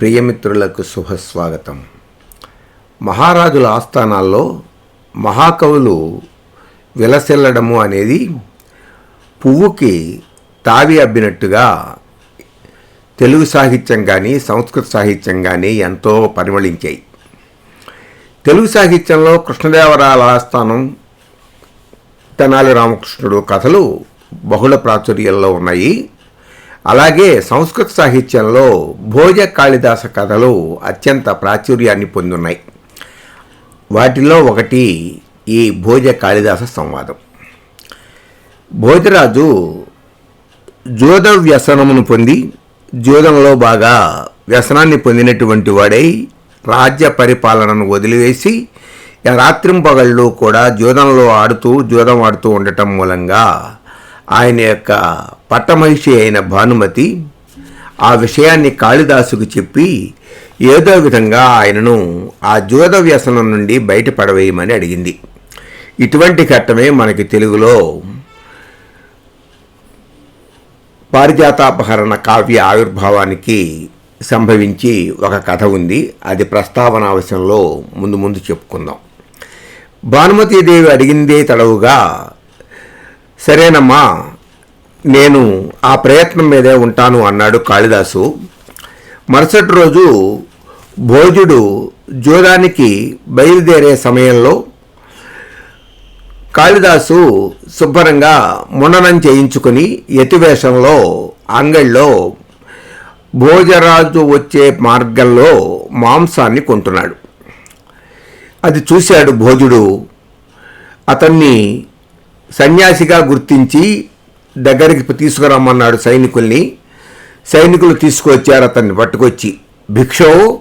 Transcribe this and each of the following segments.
ప్రియమిత్రులకు శుభస్వాగతం. మహారాజుల ఆస్థానాల్లో మహాకవులు విలసిల్లడము అనేది పువ్వుకి తావి అబ్బినట్టుగా తెలుగు సాహిత్యం కానీ సంస్కృత సాహిత్యం కానీ ఎంతో పరిమళించాయి. తెలుగు సాహిత్యంలో కృష్ణదేవరాయల ఆస్థానం తెనాలి రామకృష్ణుడు కథలు బహుళ ప్రాచుర్యంలో ఉన్నాయి. అలాగే సంస్కృత సాహిత్యంలో భోజ కాళిదాస కథలు అత్యంత ప్రాచుర్యాన్ని పొందున్నాయి. వాటిలో ఒకటి ఈ భోజ కాళిదాస సంవాదం. భోజరాజు జోద వ్యసనమును పొంది జోదంలో బాగా వ్యసనాన్ని పొందినటువంటి వాడై రాజ్య పరిపాలనను వదిలివేసి రాత్రింపగళ్ళు కూడా జోదంలో ఆడుతూ జోదం ఆడుతూ ఉండటం మూలంగా ఆయన యొక్క పట్టమహిషి అయిన భానుమతి ఆ విషయాన్ని కాళిదాసుకు చెప్పి ఏదో విధంగా ఆయనను ఆ జోద వ్యసనం నుండి బయటపడవేయమని అడిగింది. ఇటువంటి ఘట్టమే మనకి తెలుగులో పారిజాతాపహరణ కావ్య ఆవిర్భావానికి సంభవించి ఒక కథ ఉంది. అది ప్రస్తావన అవసరంలో ముందు ముందు చెప్పుకుందాం. భానుమతీదేవి అడిగిందే తడవుగా సరేనమ్మా నేను ఆ ప్రయత్నం మీదే ఉంటాను అన్నాడు కాళిదాసు. మరుసటి రోజు భోజుడు జోదానికి బయలుదేరే సమయంలో కాళిదాసు శుభ్రంగా ముండనం చేయించుకుని యతివేషంలో అంగళ్ళలో భోజరాజు వచ్చే మార్గంలో మాంసాన్ని కొంటున్నాడు. అది చూశాడు భోజుడు. అతన్ని సన్యాసిగా గుర్తించి దగ్గరికి తీసుకురమ్మన్నాడు సైనికుల్ని. సైనికులు తీసుకువచ్చారు అతన్ని పట్టుకొచ్చి. భిక్షో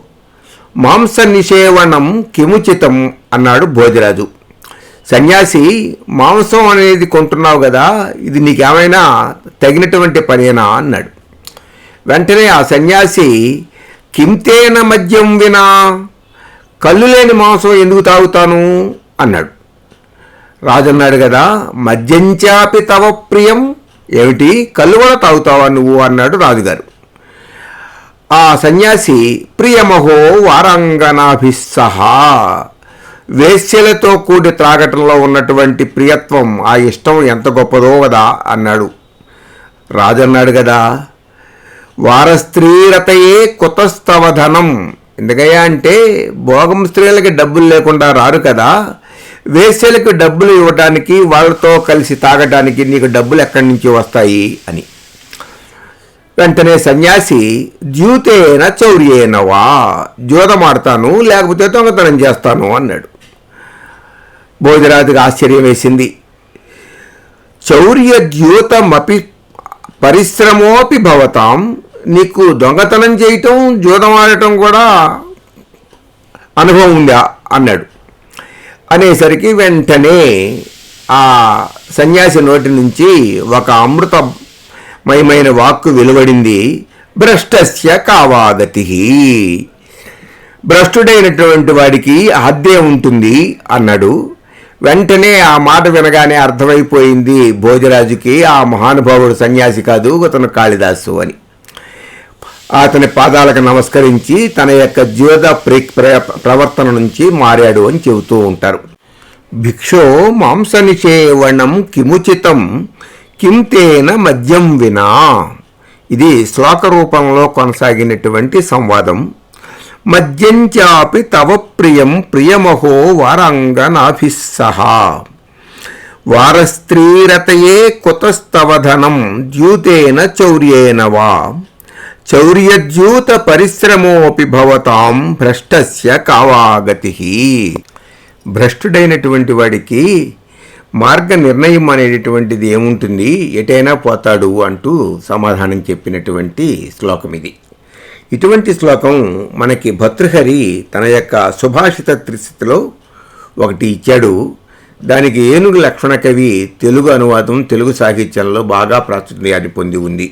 మాంస నిషేవనం కిముచితం అన్నాడు భోజరాజు. సన్యాసి మాంసం అనేది కొంటున్నావు కదా ఇది నీకేమైనా తగినటువంటి పనేనా అన్నాడు. వెంటనే ఆ సన్యాసి కింతేన మద్యం వినా కళ్ళు లేని మాంసం ఎందుకు తాగుతాను అన్నాడు. రాజన్నాడు కదా మద్యంచాపి తవ ప్రియం. ఏమిటి? కళ్ళు కూడా తాగుతావా నువ్వు? అన్నాడు రాజుగారు. ఆ సన్యాసి ప్రియమహో వారాంగనాభిస్సహా. వేశ్యలతో కూడి త్రాగటంలో ఉన్నటువంటి ప్రియత్వం ఆ ఇష్టం ఎంత గొప్పదో కదా అన్నాడు. రాజన్నాడు కదా వారస్త్రీరతయే కుతస్తవధనం ఎందుకయ్యా అంటే భోగం స్త్రీలకి డబ్బులు లేకుండా రారు కదా. వేశ్యలకు డబ్బులు ఇవ్వడానికి వాళ్ళతో కలిసి తాగడానికి నీకు డబ్బులు ఎక్కడి నుంచి వస్తాయి అని. వెంటనే సన్యాసి ద్యూతేన చౌర్యేనవా జూదమాడతాను లేకపోతే దొంగతనం చేస్తాను అన్నాడు. భోజరాజుకు ఆశ్చర్యం వేసింది. చౌర్య ద్యూతమపి పరిశ్రమోపి భవతాం నీకు దొంగతనం చేయటం జూదం కూడా అనుభవం ఉందా? అన్నాడు. అనేసరికి వెంటనే ఆ సన్యాసి నోటి నుంచి ఒక అమృతమయమైన వాక్కు వెలువడింది. భ్రష్టస్య కావాగతి. భ్రష్టుడైనటువంటి వాడికి హద్దే ఉంటుంది అన్నాడు. వెంటనే ఆ మాట వినగానే అర్థమైపోయింది భోజరాజుకి ఆ మహానుభావుడు సన్యాసి కాదు అతను కాళిదాసు అని. అతని పాదాలకు నమస్కరించి తన యొక్క జీవిత ప్రవర్తన నుంచి మారాడు అని చెబుతూ ఉంటారు. భిక్షో మాంస నిషేవణం కిముచితం కింతేన మద్యం వినా. ఇది శ్లోక రూపంలో కొనసాగినటువంటి సంవాదం. మద్యంచాపి తవ ప్రియం ప్రియమహో వారాంగనాభిస్సహా. వారస్త్రీరతయే కుతస్తవధనం ద్యూతేన చౌర్యేన వా. చౌర్యద్యూత పరిశ్రమోపి భవతాం భ్రష్టస్య కావాగతి. భ్రష్టుడైనటువంటి వాడికి మార్గ నిర్ణయం అనేటటువంటిది ఏముంటుంది? ఎటైనా పోతాడు అంటూ సమాధానం చెప్పినటువంటి శ్లోకం ఇది. ఇటువంటి శ్లోకం మనకి భర్తృహరి తన యొక్క సుభాషిత త్రిస్థితిలో ఒకటి ఇచ్చాడు. దానికి ఏనుగు లక్షణ కవి తెలుగు అనువాదం తెలుగు సాహిత్యంలో బాగా ప్రాచుర్యాన్ని పొంది ఉంది.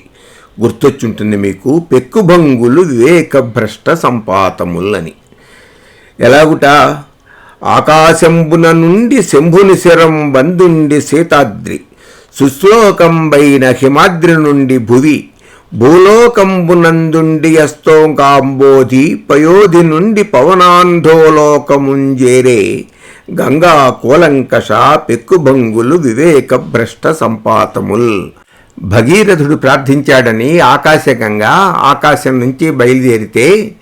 గుర్తొచ్చుంటుంది మీకు. పెక్కుభంగులు వివేక భ్రష్ట సంపాతములని. ఎలాగుట? ఆకాశంబున నుండి శంభుని శిరం బందుండి సీతాద్రి సుశ్లోకంబైన హిమాద్రి నుండి భువి. భూలోకంబునందుండి అస్తోంకాంబోధి. పయోధి నుండి పవనాంధోలోకముంజేరే. గంగా కోలంకష పెక్కుభంగులు వివేక భ్రష్ట సంపాతముల్. భగీరథుడు ప్రార్థించాడని ఆకాశగంగా ఆకాశం నుంచి బయలుదేరితే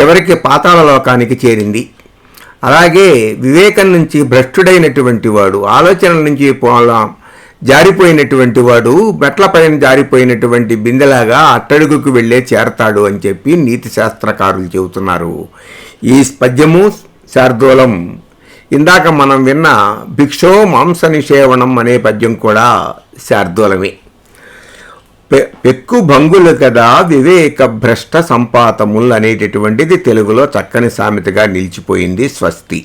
చివరికి పాతాళ లోకానికి చేరింది. అలాగే వివేకం నుంచి భ్రష్టుడైనటువంటి వాడు ఆలోచనల నుంచి పోలా జారిపోయినటువంటి వాడు మెట్ల పైన జారిపోయినటువంటి బిందెలాగా అట్టడుగుకు వెళ్ళే చేరతాడు అని చెప్పి నీతి శాస్త్రకారులు చెబుతున్నారు. ఈ పద్యము శార్దూలం. ఇందాక మనం విన్న భిక్షో మాంస నిషేవణం అనే పద్యం కూడా శార్దూలమే. ఎక్కువ పెక్కు భంగులు కదా వివేక భ్రష్ట సంపాతములు అనేటటువంటిది తెలుగులో చక్కని సామెతగా నిలిచిపోయింది స్వస్తి.